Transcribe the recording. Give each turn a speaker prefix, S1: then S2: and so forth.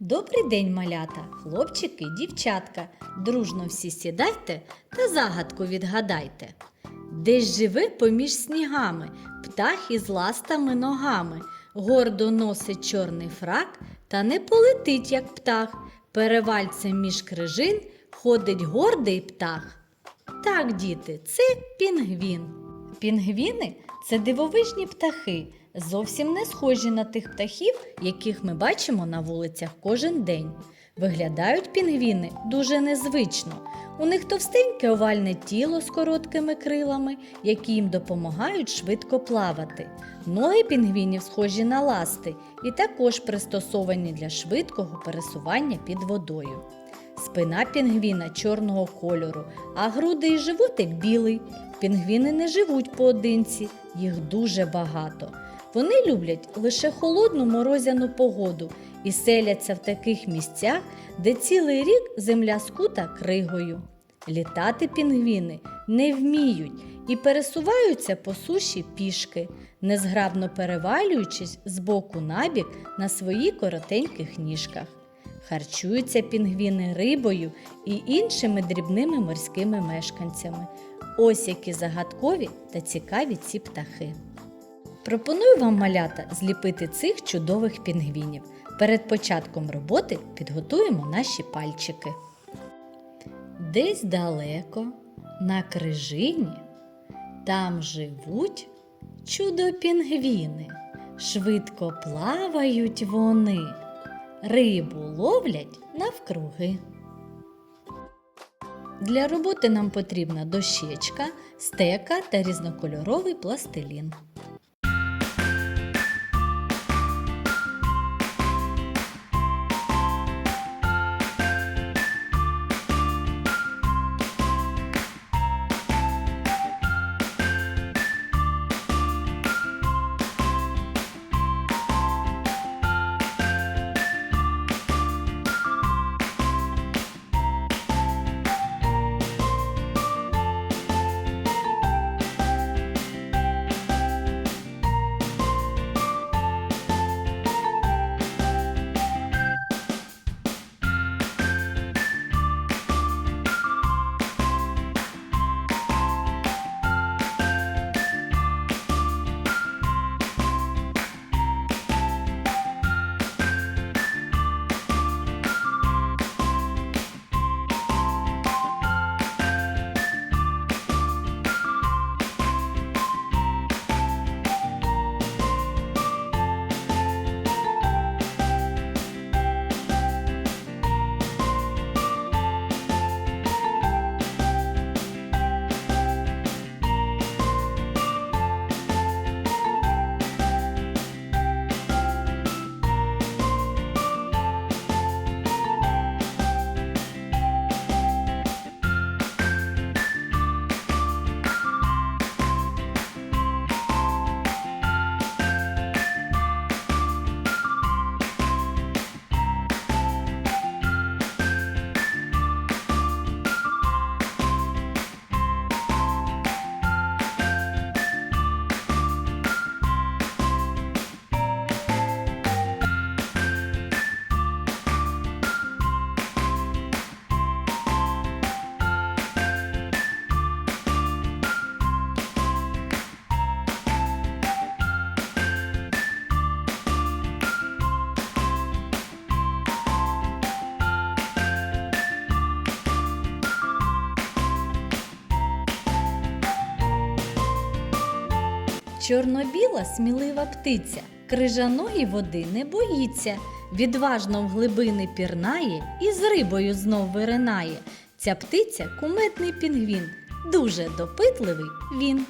S1: Добрий день, малята, хлопчики, дівчатка. Дружно всі сідайте та загадку відгадайте. Десь живе поміж снігами, птах із ластами ногами, гордо носить чорний фрак, та не полетить, як птах. Перевальцем між крижин ходить гордий птах. Так, діти, це пінгвін. Пінгвіни це дивовижні птахи, зовсім не схожі на тих птахів, яких ми бачимо на вулицях кожен день. Виглядають пінгвіни дуже незвично. У них товстеньке овальне тіло з короткими крилами, які їм допомагають швидко плавати. Ноги пінгвінів схожі на ласти і також пристосовані для швидкого пересування під водою. Спина пінгвіна чорного кольору, а груди і животик білий. Пінгвіни не живуть поодинці, їх дуже багато. Вони люблять лише холодну морозяну погоду і селяться в таких місцях, де цілий рік земля скута кригою. Літати пінгвіни не вміють і пересуваються по суші пішки, незграбно перевалюючись з боку на бік на своїх коротеньких ніжках. Харчуються пінгвіни рибою і іншими дрібними морськими мешканцями. Ось які загадкові та цікаві ці птахи. Пропоную вам малята зліпити цих чудових пінгвінів. Перед початком роботи підготуємо наші пальчики. Десь далеко, на крижині, там живуть чудо-пінгвіни. Швидко плавають вони, рибу ловлять навкруги. Для роботи нам потрібна дощечка, стека та різнокольоровий пластилін. Чорнобіла смілива птиця, крижаної води не боїться, відважно в глибини пірнає і з рибою знов виринає. Ця птиця куметний пінгвін, дуже допитливий він.